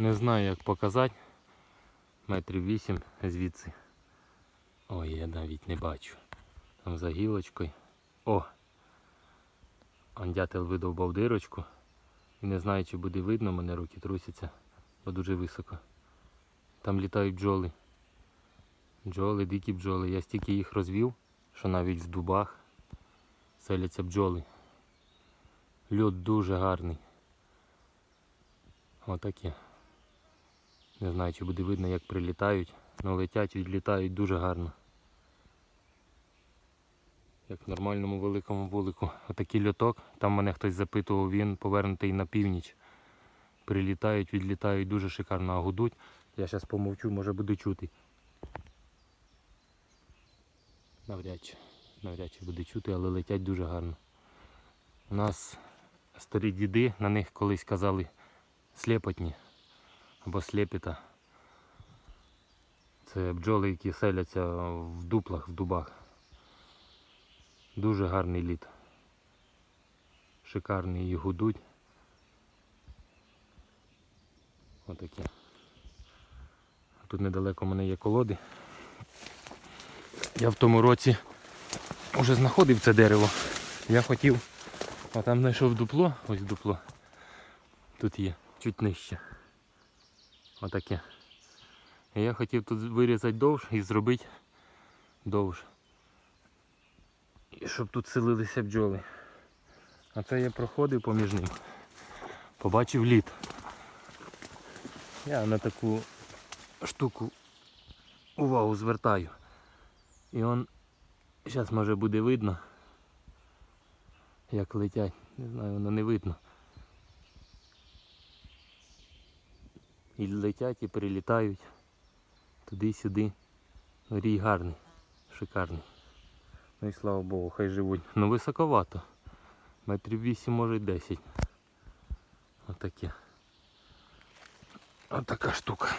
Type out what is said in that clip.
Не знаю як показати. Метрів вісім звідси. Ой, я навіть не бачу. Там за гілочкою. О! Он дятел видовбав дирочку. І не знаю, чи буде видно, мене руки трусяться, бо дуже високо. Там літають бджоли. Бджоли, дикі бджоли. Я стільки їх розвів, що навіть в дубах селяться бджоли. Льот дуже гарний. Отаке. Не знаю, чи буде видно, як прилітають, але летять відлітають дуже гарно. Як в нормальному великому вулику. Отакий льоток. Там мене хтось запитував, він повернутий на північ. Прилітають, відлітають дуже шикарно, а гудуть. Я зараз помовчу, може буде чути. Навряд чи, навряд чи буде чути, але летять дуже гарно. У нас старі діди, на них колись казали слепотні або слепіта. Це бджоли, які селяться в дуплах, в дубах. Дуже гарний лід. Шикарний і гудуть. Отакі. Тут недалеко в мене є колоди. Я в тому році вже знаходив це дерево. Я хотів, а там знайшов дупло, ось дупло. Тут є, чуть нижче. Отаке. Я хотів тут вирізати довж і зробити довж. І щоб тут селилися бджоли. А це я проходив поміж ним. Побачив лід. Я на таку штуку увагу звертаю. І он зараз може буде видно, як летять. Не знаю, воно не видно. І летять, і прилітають туди-сюди. Рій гарний, шикарний. Ну і слава Богу, хай живуть. Ну високовато. Метрів 8, може й 10. Отаке. Отака штука.